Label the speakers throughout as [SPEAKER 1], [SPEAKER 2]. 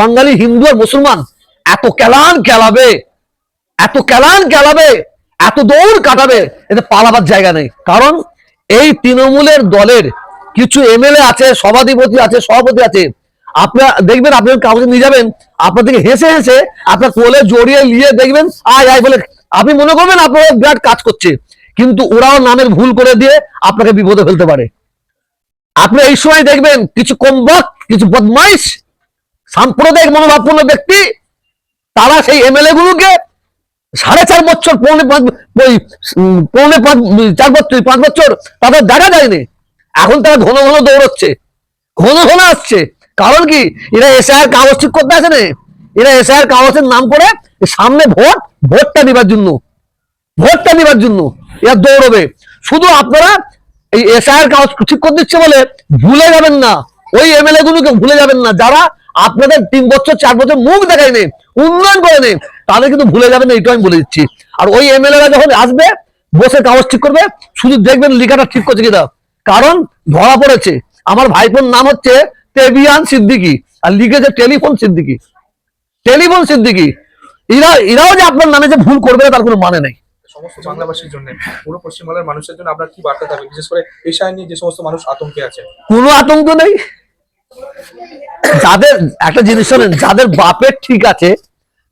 [SPEAKER 1] বাঙালি, হিন্দু আর মুসলমান, এত কেলান কেলাবে এত কেলান কেলাবে এত দৌড় কাটাবে, এতে পালাবার জায়গা নেই। কারণ এই তৃণমূলের দলের কিছু এমএলএ আছে, সভাধিপতি আছে, সভাপতি আছে। আপনার দেখবেন আপনার কাগজে নিয়ে যাবেন, আপনার দিকে হেসে হেসে আপনার কোলে জড়িয়ে নিয়ে দেখবেন, আয় আয় বলে আপনি মনে করবেন আপনার বিরাট কাজ করছে, কিন্তু ওরাও নামের ভুল করে দিয়ে আপনাকে বিপদে ফেলতে পারে। আপনি এই সময় দেখবেন, কিছু কমবক, কিছু বদমাইশ সাম্প্রদায়িক মনোভাবপূর্ণ ব্যক্তি, তারা সেই এমএলএ গুলোকে সাড়ে চার বছর, পৌনে পাঁচ পৌনে পাঁচ, চার বছর, পাঁচ বছর তাদের দেখা যায়নি। এখন তারা ঘন ঘন দৌড়চ্ছে, ঘন ঘন আসছে। কারণ কি? এরা এসআইআর কাগজ ঠিক করতে আসে না এরা এসআইআর কাগজের নাম করে সামনে ভোট, ভোটটা দিবার জন্য, ভোটটা দিবার জন্য এরা দৌড়বে। শুধু আপনারা এই এসআইআর কাগজ ঠিক করে দিচ্ছে বলে ভুলে যাবেন না। ওই এমএলএ গুলোকে ভুলে যাবেন না। যারা আপনাদের তিন বছর চার বছর মুখ দেখায়নি উন্নয়ন করেনি তাদের কিন্তু ভুলে যাবেন এইটা আমি বলে দিচ্ছি। আর ওই এমএলএরা যখন আসবে বসে কাগজ ঠিক করবে শুধু দেখবেন লিখাটা ঠিক করছে কিনা। কারণ ধরা পড়েছে আমার ভাইপোর নাম হচ্ছে তেবিয়ান সিদ্দিকি আর লিখেছে টেলিফোন সিদ্দিকি। টেলিফোন সিদ্দিকি। এরা এরাও যে আপনার নামে যে ভুল করবে না তার কোনো মানে নেই।
[SPEAKER 2] সমস্ত বাংলাভাষীর জন্য পুরো পশ্চিমবাংলার মানুষের জন্য আপনার কি বার্তা থাকবে? বিশেষ করে এই নিয়ে যে সমস্ত মানুষ আতঙ্কে আছে।
[SPEAKER 1] কোনো আতঙ্ক নেই। যাদের, একটা জিনিস শোনেন, যাদের বাপের ঠিক আছে,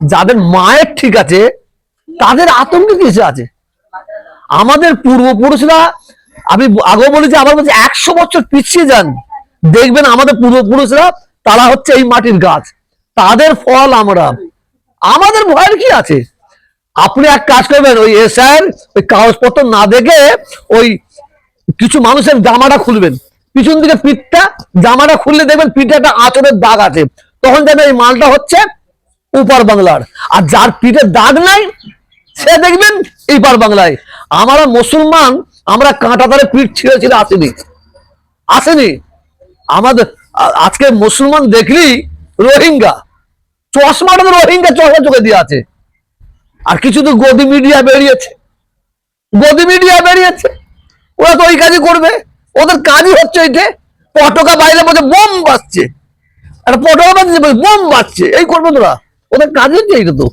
[SPEAKER 1] যাদের মায়ের ঠিক আছে, তাদের আতঙ্ক কিছু আছে? আমাদের পূর্বপুরুষরা, আমি আগেও বলেছি, আবার বলছি, একশো বছর পিছিয়ে যান। দেখবেন আমাদের পূর্বপুরুষরা, তারা হচ্ছে এই মাটির গাছ। তাদের ফল আমরা। আমাদের ভয়ের কি আছে? আপনি এক কাজ করবেন, ওই এসআর ওই কাগজপত্র না দেখে ওই কিছু মানুষের জামাটা খুলবেন। পিছন দিকে পিঠটা, জামাটা খুললে দেখবেন পিঠে একটা আঁচড়ের দাগ আছে। তখন দেখবেন এই মালটা হচ্ছে উপার বাংলার। আর যার পিঠে দাগ নাই, সে দেখবেন এই পার বাংলায়। আমরা মুসলমান, আমরা কাঁটা তারে পিঠ ছিঁড়ে ছিঁড়ে আসেনি। আসেনি। আমাদের, আজকে মুসলমান দেখলি রোহিঙ্গা। চশমাটা তো রোহিঙ্গা চশমা চোখে দিয়ে আছে। আর কিছু তো গদি মিডিয়া বেরিয়েছে। গদি মিডিয়া বেরিয়েছে। ওরা তো ওই কাজই করবে। ওদের কাজই হচ্ছে এইটে পটকা বাইরে বলছে বোম বাজছে। একটা পটকা বাজছে বোম বাজছে। এই করবে তোরা। ওদের কাজই হচ্ছে এইটা তো।